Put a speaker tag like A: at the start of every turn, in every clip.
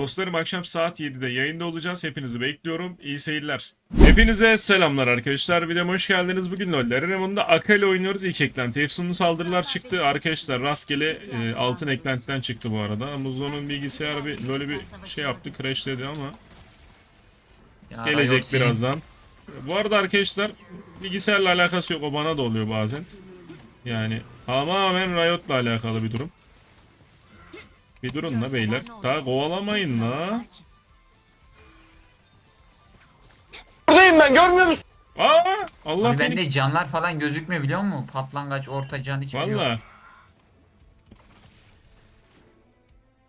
A: Dostlarım akşam saat 7'de yayında olacağız. Hepinizi bekliyorum. İyi seyirler. Hepinize selamlar arkadaşlar. Videoma hoş geldiniz. Bugün LoL'lerin yanında Akali oynuyoruz. İlk eklenti. Efsunlu saldırılar çıktı. Arkadaşlar rastgele e, altın eklentiden çıktı bu arada. Muzo'nun bilgisayarı bir böyle bir şey yaptı. Crashledi ama
B: Ya
A: gelecek birazdan. Bu arada arkadaşlar bilgisayarla alakası yok. O bana da oluyor bazen. Yani tamamen Riot'la alakalı bir durum. Bir durun la beyler. Daha kovalamayın la.
C: Buradayım ben görmüyor musun?
A: Aa, Allah
B: Abi
A: beni.
B: bende canlar falan gözükmüyor biliyor musun? Patlangaç, orta can hiç yok.
A: Valla.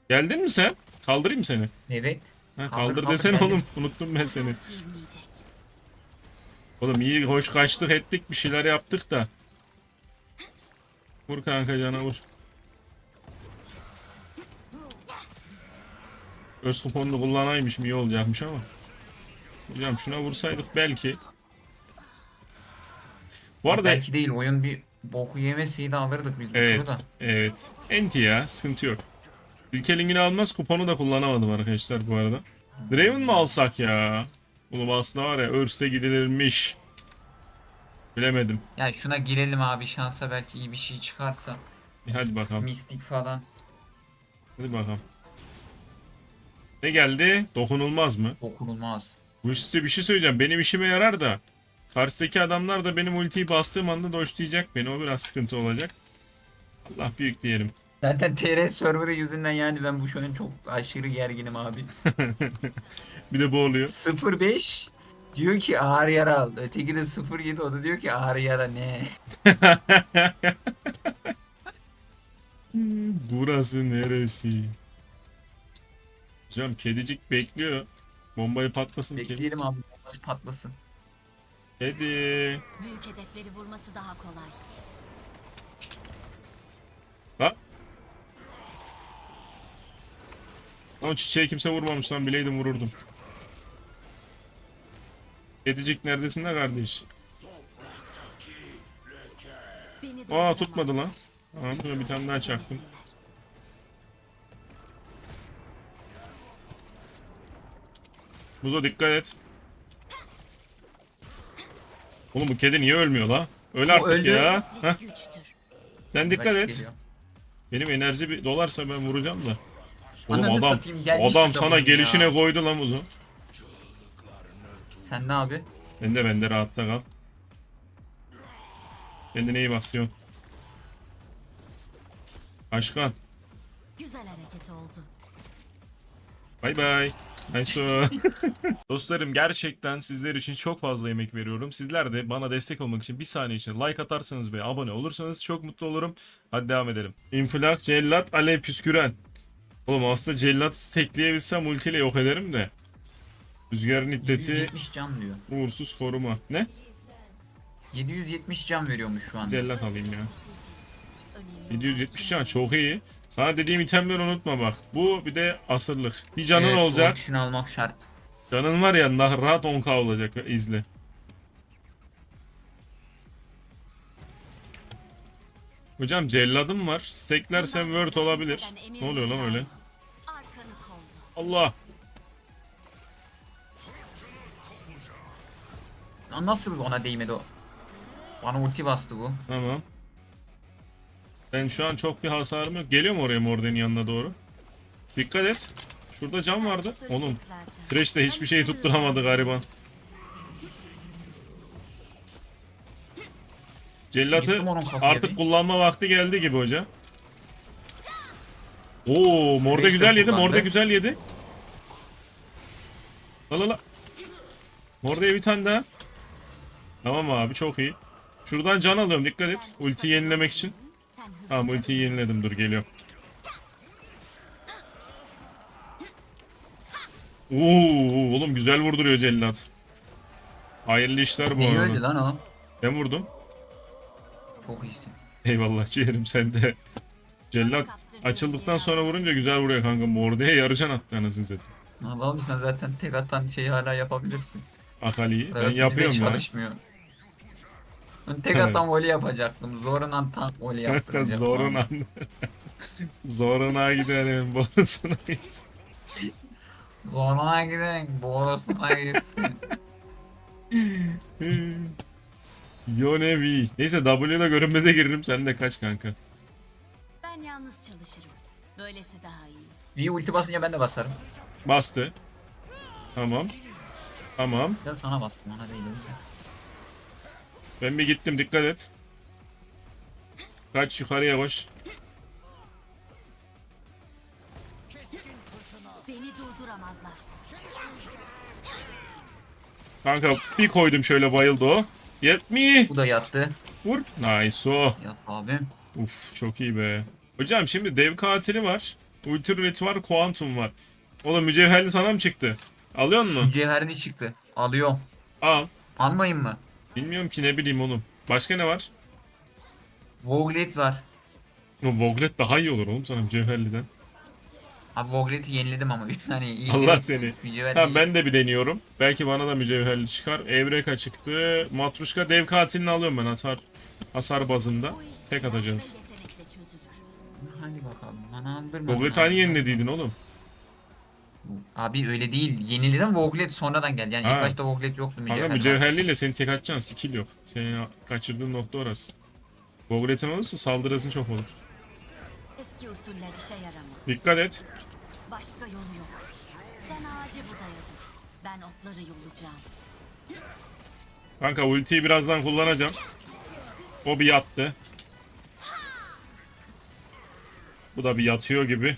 A: Geldin mi sen? Kaldırayım seni.
B: Evet.
A: Ha,
B: Kaldır,
A: kaldır,
B: kaldır,
A: desene
B: geldim.
A: oğlum. Unuttum ben seni. Oğlum iyi hoş kaçtık ettik bir şeyler yaptık da. Vur kanka cana vur. Öz kuponunu kullanaymışım iyi olacakmış ama. Hocam şuna vursaydık belki. Bu arada
B: Belki değil oyun bir boku yemeseydi alırdık biz
A: Evet,
B: da.
A: evet. Enti ya, sıkıntı yok. Ülke linkini almaz, kuponu da kullanamadım arkadaşlar bu arada. Draven mı alsak ya? Oğlum aslında var ya, Örste gidilirmiş. Bilemedim.
B: Ya şuna girelim abi şansa belki iyi bir şey çıkarsa.
A: Bir Hadi bakalım,
B: Mistik falan.
A: hadi bakalım. Ne geldi? Dokunulmaz mı?
B: Dokunulmaz.
A: Bu size bir şey söyleyeceğim. Benim işime yarar da. Karşıdaki adamlar da benim ultiyi bastığım anda doşlayacak beni. O biraz sıkıntı olacak. Allah büyük diyelim.
B: Zaten TR serverı yüzünden yani ben bu şu an çok aşırı gerginim abi.
A: Bir de bu oluyor.
B: 05 diyor ki ağır yara al. Öteki de 07 o da diyor ki ağır yara ne?
A: Burası neresi? Hocam kedicik bekliyor. Bombayı patlasın kedi.
B: Bekleyelim abi nasıl patlasın.
A: Kedi.
D: Büyük hedefleri vurması daha kolay.
A: Ha? O çiçeği kimse vurmamış lan bileydim vururdum. Kedicik neredesin de kardeş?
D: Beni
A: Aa tutmadı lan. Tamam şuna bir tane daha çaktım. Muzo dikkat et. Oğlum bu kedi niye ölmüyor la? Öl artık
B: öldü.
A: ya. Heh, sen dikkat
B: Rakip
A: et.
B: geliyor.
A: Benim enerji bir dolarsa ben vuracağım da. Oğlum
B: Ananı
A: adam
B: satayım, gelmiş
A: adam
B: de
A: sana gelişine
B: ya.
A: koydu lan Muzo.
B: Sen ne abi?
A: Ben de bende rahatta kal. Kendine iyi basıyorsun. Başkan.
D: Güzel hareket oldu.
A: Bay bay. Nice. Dostlarım gerçekten sizler için çok fazla emek veriyorum. Sizler de bana destek olmak için bir saniye içinde like atarsanız ve abone olursanız çok mutlu olurum. Hadi devam edelim. İnfilak, cellat, alev püsküren. Oğlum aslında cellat stekleyebilsem ultiyle yok ederim de. Rüzgarın iddeti
B: 770 can diyor.
A: uğursuz koruma. Ne?
B: 770 can veriyormuş şu anda.
A: Cellat alayım ya.
D: Önemli.
A: 770 can çok iyi. Sana dediğim itemleri unutma bak. Bu bir de asırlık. Bir canın
B: Evet,
A: olacak.
B: ikisini almak şart.
A: Canın var ya rahat 10k olacak. izle. Hocam celladım var. Steklersen word olabilir. Ne oluyor lan öyle? Allah.
B: Nasıl ona değmedi o? Bana ulti bastı bu.
A: Tamam. Ben şu an çok bir hasarım yok. Geliyor mu oraya Morden'in yanına doğru? Dikkat et. Şurada cam vardı. Oğlum. Thresh de hiçbir şeyi tutturamadı gariban. Cellatı artık kullanma vakti geldi gibi hoca. Oo,
B: de
A: güzel yedi. Morde güzel yedi. La la la. Morde'ye bir tane daha. Tamam abi çok iyi. Şuradan can alıyorum dikkat et. Ultiyi yenilemek için.
D: Sen hızlı
A: Tamam ultiyi yeniledim dur geliyorum. Oo, oğlum güzel vurduruyor cellat. Hayırlı işler bu
B: Neyi
A: arada.
B: lan o?
A: Ben vurdum.
B: Çok iyisin.
A: Eyvallah ciğerim sende. Cellat açıldıktan sonra vurunca güzel vuruyor kanka. Morde'ye yarıcan attı anasını satayım.
B: Abi sen zaten tek atan şeyi hala yapabilirsin.
A: Akali'yi. Ben yapıyorum ya.
B: çalışmıyor. Tek atan voley yapacaktım. Zorundan tank voley yaptıracağım.
A: Zoruna. Zoruna gidelim. Borusuna git.
B: Zoruna gidin. Borosuna gitsin.
A: Yonevi. Neyse W'da görünmeze giririm sen de kaç kanka.
D: Ben yalnız çalışırım. Böylesi daha iyi.
B: Bir ulti basınca ben de basarım.
A: Bastı. Tamam. Tamam.
B: Ya sana bastım ona değil.
A: Ben bir gittim dikkat et. Kaç yukarıya koş.
D: Beni durduramazlar.
A: Kanka bir koydum şöyle bayıldı o. Yet?
B: Bu da yattı.
A: Vur. Nice o.
B: Yat abim.
A: Uf çok iyi be. Hocam şimdi dev katili var. Ultraviolet var, kuantum var. Oğlum mücevherli sana mı çıktı? Alıyor musun?
B: Mücevherli çıktı. Alıyorum.
A: Al.
B: Almayayım mı?
A: Bilmiyorum ki ne bileyim oğlum. Başka ne var?
B: Voglet var.
A: O Voglet daha iyi olur oğlum sana mücevherliden.
B: Abi Voglet'i yeniledim ama 3 tane iyi.
A: Allah seni. Tamam ben de bir deniyorum. Belki bana da mücevherli çıkar. Evreka çıktı. Matruşka dev katilini alıyorum ben hasar hasar bazında. Tek atacağız.
B: Hadi bakalım. Bana aldırma.
A: Voglet
B: bana
A: hani yenilediydin oğlum.
B: Abi öyle değil. Yeniledim Voglet sonradan geldi. Yani
A: Ha.
B: ilk başta Voglet yoktu
A: Kanka
B: mücevher.
A: mücevherliyle seni tek atacaksın. Skill yok. Senin kaçırdığın nokta orası. Voglet'in olursa saldırısın çok olur.
D: Eski usuller işe yaramaz.
A: Dikkat et.
D: Başka yolu yok. Sen ağacı budayadın. Ben otları yolacağım.
A: Kanka ultiyi birazdan kullanacağım. O bir yattı. Bu da bir yatıyor gibi.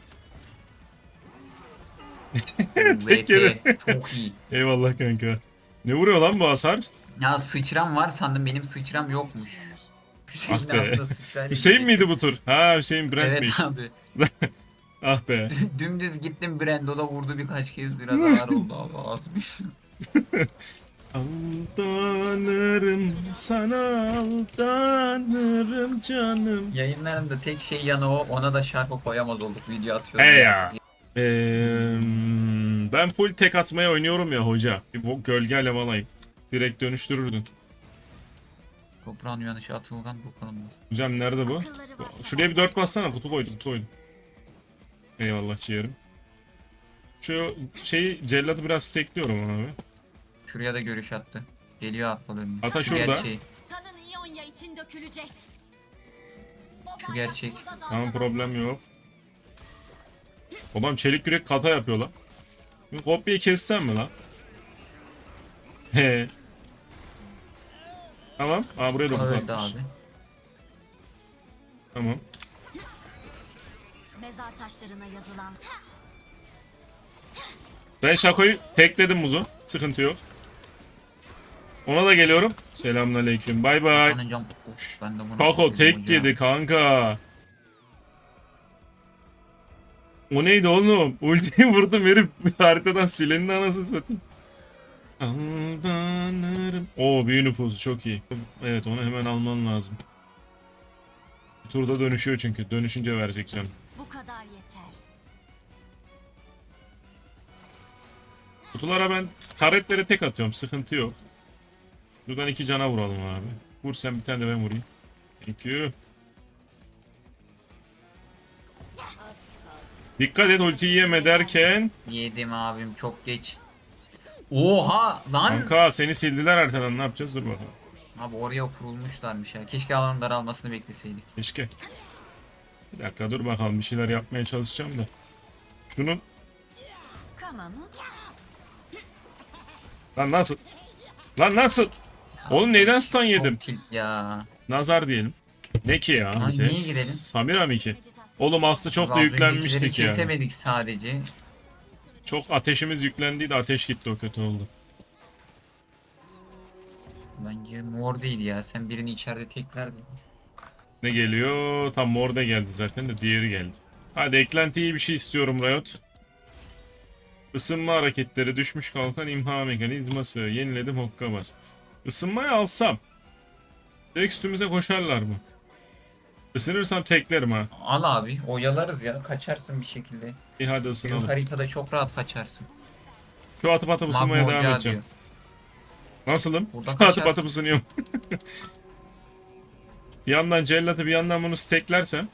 A: Tek yere.
B: Çok iyi.
A: Eyvallah kanka. Ne vuruyor lan bu hasar?
B: Ya sıçram var sandım benim sıçram yokmuş. Hüseyin
A: Ah be.
B: aslında sıçrayla
A: Hüseyin miydi bu tur? Ha Hüseyin Brand'miş.
B: Evet abi.
A: ah be.
B: Dümdüz gittim Brando da vurdu birkaç kez biraz ağır oldu abi azmış.
A: Aldanırım sana aldanırım canım.
B: Yayınlarında tek şey yanı o ona da şarkı koyamaz olduk video atıyorum.
A: He ya. Eee, ben full tek atmaya oynuyorum ya hoca. Bu gölge alev alayım. Direkt dönüştürürdün.
B: Toprağın uyanışı atılgan dokunulmaz.
A: Hocam nerede bu? Şuraya bir dört bassana kutu koydum kutu koydum. Eyvallah ciğerim. Şu şeyi cellatı biraz stekliyorum abi.
B: Şuraya da görüş attı. Geliyor atla önüne.
A: Ata
B: Şu
A: şurada.
B: gerçeği.
D: Kanın İonya için dökülecek.
B: Şu gerçek.
A: Tamam problem yok. Adam çelik yürek kata yapıyor lan. Bir kopyayı kessem mi lan? He. Tamam. Aa buraya da
B: Öldü
A: atmış.
B: abi.
A: Tamam.
D: Mezar taşlarına yazılan
A: Ben Şako'yu tekledim muzu. Sıkıntı yok. Ona da geliyorum. Selamünaleyküm. Bay bay.
B: Ben de bunu
A: tek yedi kanka. O neydi oğlum? Ultiyi vurdum herif haritadan silenin anasını satayım. Aldanırım. Oo büyü nüfusu çok iyi. Evet onu hemen alman lazım. Bir turda dönüşüyor çünkü. Dönüşünce verecek canım.
D: bu kadar yeter.
A: Kutulara ben karetlere tek atıyorum. Sıkıntı yok. Buradan iki cana vuralım abi. Vur sen bir tane de ben vurayım. Thank you. Dikkat et ultiyi yeme derken.
B: Yedim abim çok geç. Oha lan.
A: Kanka seni sildiler haritadan ne yapacağız dur bakalım.
B: Abi oraya kurulmuşlarmış ya. Keşke alanın daralmasını bekleseydik.
A: Keşke. Bir dakika dur bakalım bir şeyler yapmaya çalışacağım da.
D: Mı?
A: lan nasıl? Lan nasıl? Oğlum neyden stun yedim?
B: ya.
A: Nazar diyelim. Ne ki ya? Bize?
B: neye girelim?
A: Samira mı ki? Oğlum Aslı çok da yüklenmiştik ya.
B: kesemedik sadece.
A: Çok ateşimiz yüklendiydi ateş gitti o kötü oldu.
B: Bence mor değil ya. Sen birini içeride teklerdin.
A: Ne geliyor? Tam morde geldi zaten de diğeri geldi. Hadi eklenti iyi bir şey istiyorum Riot. Isınma hareketleri düşmüş kalkan imha mekanizması. Yeniledim hokkabaz. Isınmayı alsam. Direkt üstümüze koşarlar mı? Isınırsam teklerim ha.
B: Al abi oyalarız ya kaçarsın bir şekilde.
A: İyi hadi ısınalım.
B: Büyük haritada çok rahat kaçarsın.
A: Şu atıp atıp ısınmaya
B: Magma
A: devam edeceğim. Nasılım?
B: Burada
A: Şu atıp
B: kaçarsın.
A: atıp ısınıyorum. bir yandan cellatı bir yandan bunu steklersem.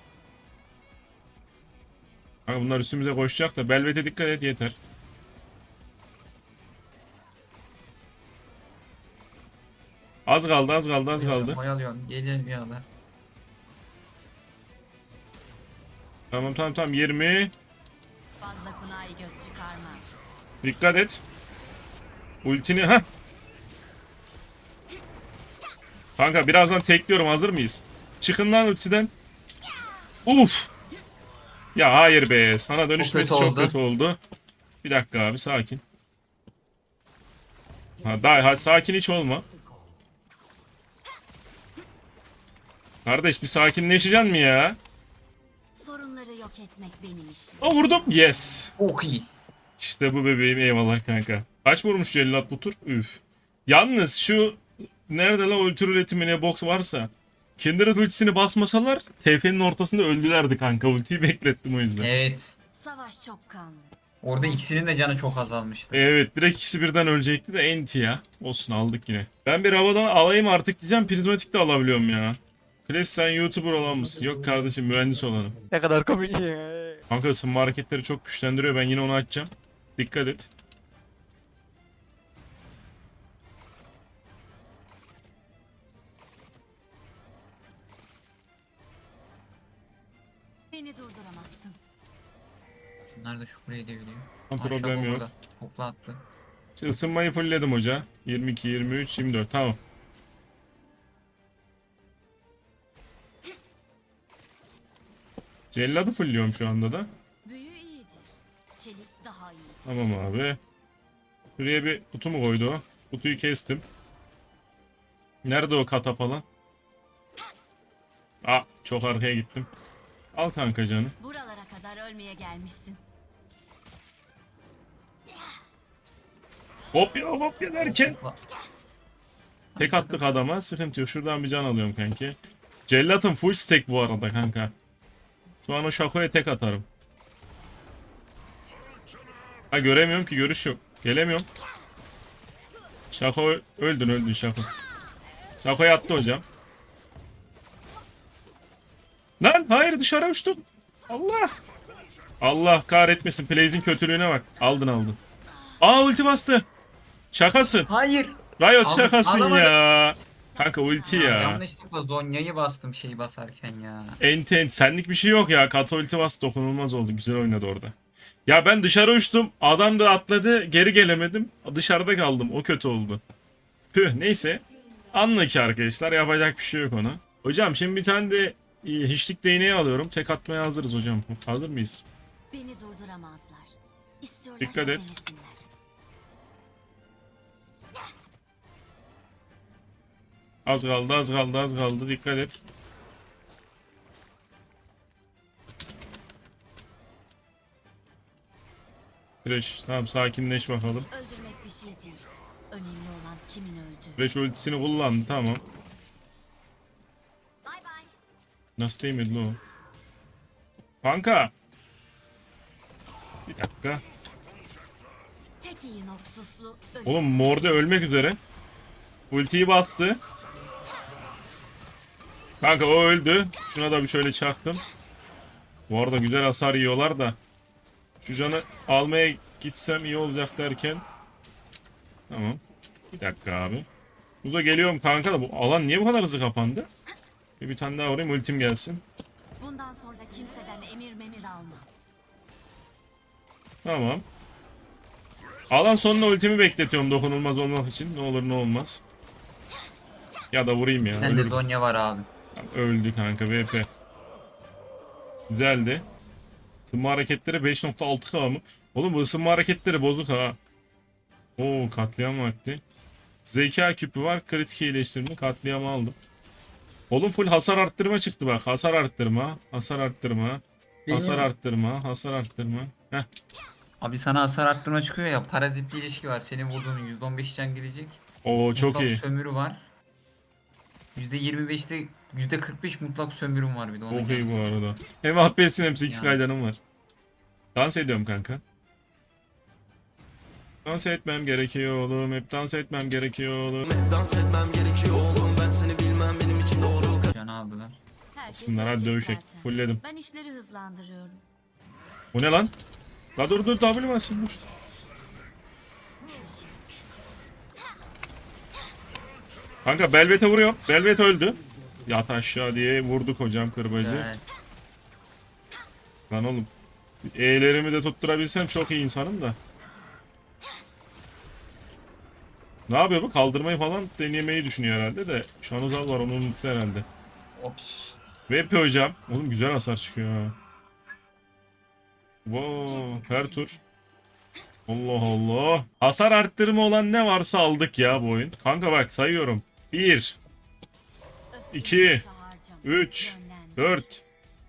A: Kanka bunlar üstümüze koşacak da Belvet'e dikkat et yeter. Az kaldı az kaldı az kaldı.
B: Oyalıyorsun. Geliyorum yalar.
A: Tamam tamam tamam 20.
D: Fazla kunayı göz çıkarma.
A: Dikkat et. Ultini ha. Kanka birazdan tekliyorum hazır mıyız? Çıkın lan ultiden. Uf. Ya hayır be sana dönüşmesi
B: kötü
A: çok
B: oldu.
A: kötü oldu. Bir dakika abi sakin. Ha, daha ha, sakin hiç olma. Kardeş bir sakinleşeceksin mi ya?
D: Yok etmek benim işim.
A: Aa vurdum. Yes.
B: Çok iyi.
A: İşte bu bebeğim eyvallah kanka. Kaç vurmuş cellat bu tur? Üf. Yalnız şu nerede la ultra üretimine box varsa Kindred ultisini basmasalar TF'nin ortasında öldülerdi kanka. Ultiyi beklettim o yüzden.
B: Evet.
D: Savaş çok kanlı.
B: Orada ikisinin de canı çok azalmıştı.
A: Evet direkt ikisi birden ölecekti de enti ya. Olsun aldık yine. Ben bir havadan alayım artık diyeceğim. Prizmatik de alabiliyorum ya. Kles sen YouTuber olan mısın? Yok kardeşim mühendis olanım.
C: Ne kadar komik.
A: Kanka ısınma hareketleri çok güçlendiriyor. Ben yine onu açacağım. Dikkat et.
D: Beni durduramazsın.
B: Bunlar da şu kuleyi deviriyor.
A: Tamam, problem yok.
B: Topla attı.
A: Isınmayı fullledim hoca. 22, 23, 24 tamam. Celladı fullliyorum şu anda da.
D: Büyü iyidir. Çelik daha iyi.
A: Tamam abi. Şuraya bir kutu mu koydu o? Kutuyu kestim. Nerede o kata falan? Aa çok arkaya gittim. Al kanka canı.
D: Buralara kadar ölmeye gelmişsin.
A: Hop ya hop ya derken. Tek attık adama. Sıkıntı yok. Şuradan bir can alıyorum kanki. Cellatın full stack bu arada kanka. O şakoya tek atarım. Ha göremiyorum ki görüş yok. Gelemiyorum. Şako öldün öldün Şako. Şakoya attı hocam. Lan hayır dışarı uçtum. Allah. Allah kahretmesin. Plays'in kötülüğüne bak. Aldın aldın. Aa ulti bastı. Şakasın.
B: Hayır.
A: Riot
B: Aldım,
A: şakasın
B: alamadım.
A: ya. Kanka ulti
B: Ya.
A: ya.
B: Yanlışlıkla Zonya'yı bastım şeyi basarken ya.
A: Enti enti. Senlik bir şey yok ya. Kata ulti bastı dokunulmaz oldu. Güzel oynadı orada. Ya ben dışarı uçtum. Adam da atladı. Geri gelemedim. Dışarıda kaldım. O kötü oldu. Püh neyse. Anla ki arkadaşlar. Yapacak bir şey yok ona. Hocam şimdi bir tane de e, hiçlik değneği alıyorum. Tek atmaya hazırız hocam. Hazır mıyız?
D: Beni durduramazlar. İstiyorlarsa
A: Dikkat et.
D: denesinler.
A: Az kaldı az kaldı az kaldı. Dikkat et. Fresh. Tamam sakinleş bakalım.
D: Öldürmek bir şey değil. Önemli olan kimin öldüğü.
A: Fresh ultisini kullandı tamam.
D: Bay bay.
A: Nasıl değmedi lan o? Kanka. Bir dakika.
D: Tek iyi noksuslu.
A: Oğlum Morde ölmek üzere. Ultiyi bastı. Kanka o öldü. Şuna da bir şöyle çaktım. Bu arada güzel hasar yiyorlar da. Şu canı almaya gitsem iyi olacak derken. Tamam. Bir dakika abi. Uza geliyorum kanka da bu alan niye bu kadar hızlı kapandı? Bir, bir tane daha vurayım ultim gelsin.
D: Bundan sonra kimseden emir memir alma.
A: Tamam. Alan sonuna ultimi bekletiyorum dokunulmaz olmak için. Ne olur ne olmaz. Ya da vurayım ya.
B: Ben de
A: ölürüm.
B: Zonya var abi.
A: Öldü kanka VP. Güzeldi. Isınma hareketleri 5.6k mı? Oğlum bu ısınma hareketleri bozuk ha. Oo katliam vakti. Zeka küpü var. Kritik iyileştirme. Katliamı aldım. Oğlum full hasar arttırma çıktı bak. Hasar arttırma. Hasar arttırma. Hasar arttırma. Hasar arttırma. Heh.
B: Abi sana hasar arttırma çıkıyor ya. Parazitli ilişki var. Senin vurduğun %15 can gidecek.
A: Oo çok
B: mutlak
A: iyi.
B: sömürü var. %25'te %45 mutlak sömürüm var bir de. onun
A: Çok iyi bu arada. Hem APS'in hem 8
B: Yani.
A: kaydanım var. Dans ediyorum kanka. Dans etmem gerekiyor oğlum. Hep dans etmem gerekiyor oğlum.
E: Dans etmem gerekiyor oğlum ben seni bilmem benim için doğru
B: Canı aldılar.
A: Aslında hadi dövüşek. Fullledim.
D: Ben işleri hızlandırıyorum.
A: Bu ne lan? La dur dur W basın dur. Kanka Belvet'e vuruyor. Belvet öldü. Yat aşağı diye vurduk hocam kırbacı.
B: Güzel.
A: Lan oğlum. E'lerimi de tutturabilsem çok iyi insanım da. Ne yapıyor bu? Kaldırmayı falan denemeyi düşünüyor herhalde de. Şanuzal var onu unuttu herhalde.
B: Ops.
A: Vp hocam. Oğlum güzel hasar çıkıyor ha. Wow, her tur. Allah Allah. Hasar arttırma olan ne varsa aldık ya bu oyun. Kanka bak sayıyorum. 1, İki, üç, 4,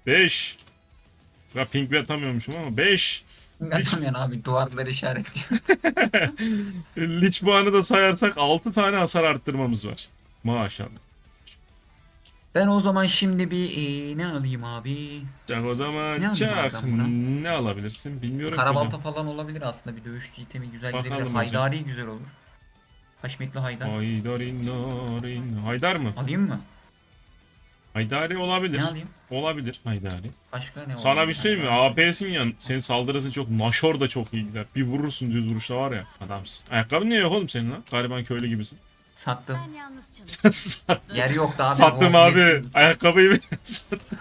A: 5. Ya ping atamıyormuşum ama 5.
B: Atamıyorsun abi duvarları işaretliyor.
A: Lich puanı da sayarsak 6 tane hasar arttırmamız var. Maşallah.
B: Ben o zaman şimdi bir ee, ne alayım abi?
A: Çak o zaman
B: Ne
A: çak. Ne alabilirsin bilmiyorum hocam.
B: Karabalta falan olabilir aslında bir dövüş itemi güzel
A: Bakalım
B: gidebilir.
A: hocam.
B: Haydari güzel olur. Haşmetli Haydar.
A: Haydarin narin. Haydar mı?
B: Alayım mı?
A: Haydari olabilir.
B: Ne alayım?
A: Olabilir Haydari.
B: Başka ne
A: Sana bir şey mi? AP'sin ya. Senin saldırısın çok. Naşor da çok iyi gider. Bir vurursun düz vuruşta var ya. Adamsın. Ayakkabın niye yok oğlum senin lan? Gariban köylü gibisin.
B: Sattım.
D: Ben yalnız çalışıyorum.
B: Yer yoktu abi.
A: Sattım
B: O
A: abi.
B: biletim.
A: Ayakkabıyı bile sattım.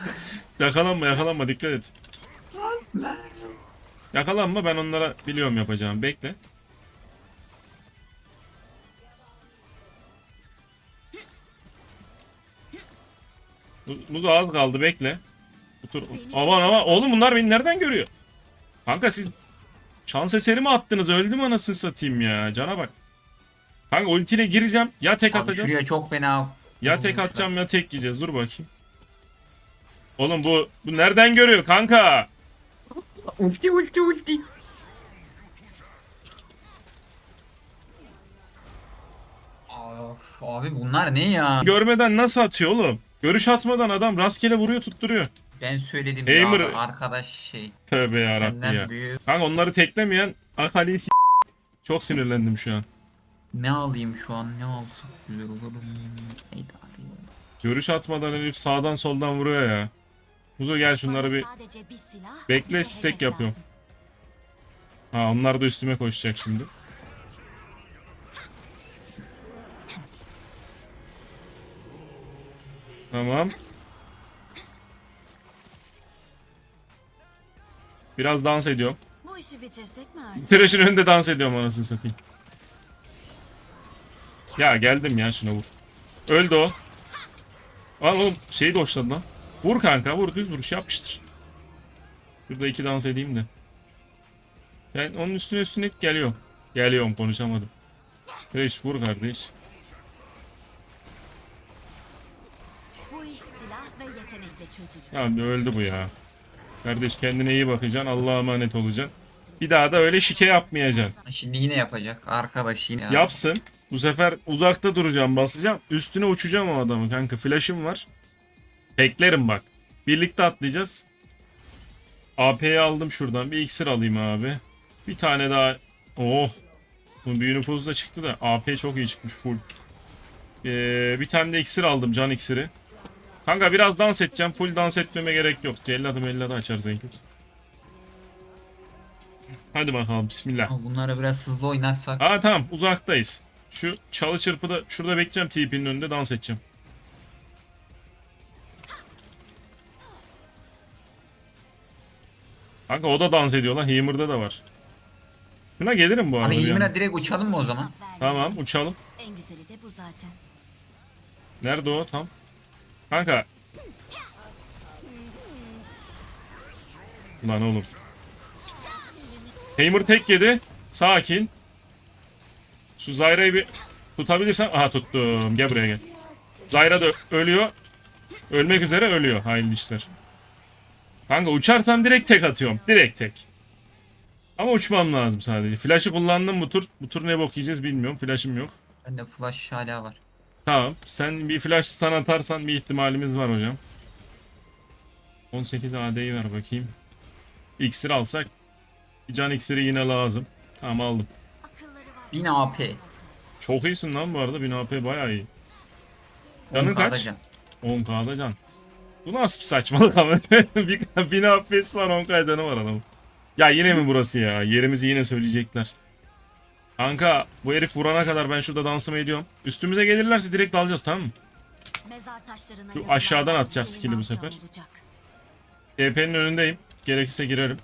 A: Yakalanma yakalanma dikkat et. Yakalanma ben onlara biliyorum yapacağım. Bekle. Muz- az kaldı bekle. Otur. Aman aman oğlum bunlar beni nereden görüyor? Kanka siz şans eseri mi attınız? Öldüm anasını satayım ya. Cana bak. Kanka ultiyle gireceğim. Ya tek
B: Abi
A: atacağız.
B: şuraya çok fena
A: Ya tek atacağım ya tek yiyeceğiz. Dur bakayım. Oğlum bu bu nereden görüyor kanka?
B: Ulti ulti ulti. Of, abi bunlar ne ya?
A: Görmeden nasıl atıyor oğlum? Görüş atmadan adam rastgele vuruyor tutturuyor.
B: Ben söyledim
A: Gamer-
B: ya abi, arkadaş şey.
A: Tövbe yarabbim
B: Senden
A: ya.
B: büyük.
A: Kanka onları teklemeyen Akali'yi s- Çok sinirlendim şu an.
B: Ne alayım şu an ne alsam güzel olur. Neydi abi?
A: Görüş atmadan herif sağdan soldan vuruyor ya. Muzo gel şunları bir... Bekle,
D: hedef
A: yapıyorum. Ha onlar da üstüme koşacak şimdi. Tamam. Biraz dans ediyorum.
D: Bu işi bitirsek mi artık?
A: Trash'in önünde dans ediyorum anasını satayım. Ya geldim ya şuna vur. Öldü o. Lan oğlum şeyi doşladı lan. Vur kanka vur düz vuruş yapıştır. Şurada iki dans edeyim de. Sen onun üstüne üstüne geliyorum. Geliyorum konuşamadım. Trash vur kardeş. Ya öldü bu ya. Kardeş kendine iyi bakacaksın. Allah'a emanet olacaksın. Bir daha da öyle şike yapmayacaksın.
B: Şimdi yine yapacak arkadaş yine.
A: Yapsın. Bu sefer uzakta duracağım basacağım. Üstüne uçacağım o adamı kanka. Flash'ım var. Beklerim bak. Birlikte atlayacağız. AP'yi aldım şuradan. Bir iksir alayım abi. Bir tane daha. Oh. Bu büyü nüfuzu da çıktı da. AP çok iyi çıkmış full. Ee, bir tane de iksir aldım. Can iksiri. Kanka biraz dans edeceğim. Full dans etmeme gerek yok. Celladı melladı açarız en kötü. Hadi bakalım bismillah.
B: Ama Bunlara biraz hızlı oynarsak.
A: Aa tamam uzaktayız. Şu çalı çırpıda şurada bekleyeceğim TP'nin önünde dans edeceğim. Kanka o da dans ediyor lan. Hammer'da da var. Şuna gelirim bu arada.
B: Abi
A: bir
B: direkt uçalım mı o zaman?
A: Tamam uçalım.
D: En güzeli de bu zaten.
A: Nerede o tam? Kanka. Lan oğlum. Hammer tek yedi. Sakin. Şu Zyra'yı bir tutabilirsem. Aha tuttum. Gel buraya gel. Zyra da ölüyor. Ölmek üzere ölüyor. Hayırlı işler. Kanka uçarsam direkt tek atıyorum. Direkt tek. Ama uçmam lazım sadece. Flash'ı kullandım bu tur. Bu tur ne bok yiyeceğiz bilmiyorum. Flash'ım yok.
B: Bende flash hala var.
A: Tamam. Sen bir flash stun atarsan bir ihtimalimiz var hocam. 18 AD'yi ver bakayım. İksir alsak. Bir can iksiri yine lazım. Tamam aldım.
D: Akılları var.
B: 1000 AP.
A: Çok iyisin lan bu arada. 1000 AP bayağı iyi. Canın
B: 10
A: kaç?
B: can.
A: 10k'da can. Bu nasıl bir saçmalık ama. Bir- 1000 AP'si var 10k canı var adamın. Ya yine mi burası ya? Yerimizi yine söyleyecekler. Kanka bu herif vurana kadar ben şurada dansımı ediyorum. Üstümüze gelirlerse direkt dalacağız tamam mı? Şu aşağıdan atacak skill'i bu sefer. TP'nin önündeyim. Gerekirse girerim.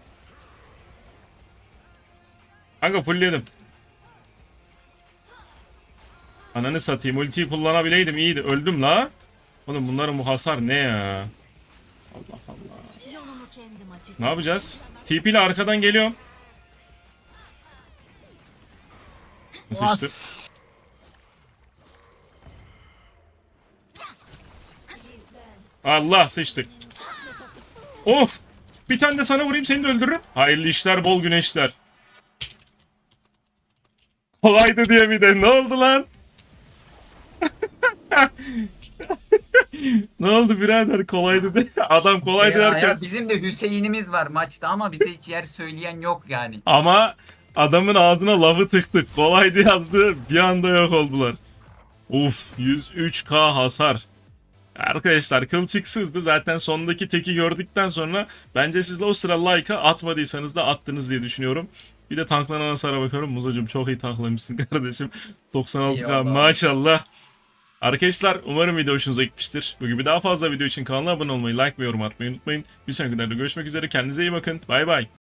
A: Kanka fullledim. Ananı satayım. Ultiyi kullanabileydim iyiydi. Öldüm la. Oğlum bunların bu hasar ne ya? Allah Allah. Ne yapacağız? TP ile arkadan geliyorum. Sıçtı.
B: As.
A: Allah sıçtık. Of! Bir tane de sana vurayım seni de öldürürüm. Hayırlı işler bol güneşler. Kolaydı diye bir de ne oldu lan? ne oldu birader kolaydı de. Adam kolaydı
B: Ya,
A: derken.
B: ya bizim de Hüseyin'imiz var maçta ama bize hiç yer söyleyen yok yani.
A: Ama adamın ağzına lavı tıktık. Kolaydı yazdı. Bir anda yok oldular. Uf 103k hasar. Arkadaşlar kılçıksızdı. Zaten sondaki teki gördükten sonra bence siz de o sıra like'a atmadıysanız da attınız diye düşünüyorum. Bir de tanklanan hasara bakıyorum. Muzacım çok iyi tanklamışsın kardeşim. 96k
B: Eyvallah.
A: maşallah. Arkadaşlar umarım video hoşunuza gitmiştir. Bu gibi daha fazla video için kanala abone olmayı, like ve yorum atmayı unutmayın. Bir sonraki videoda görüşmek üzere. Kendinize iyi bakın. Bay bay.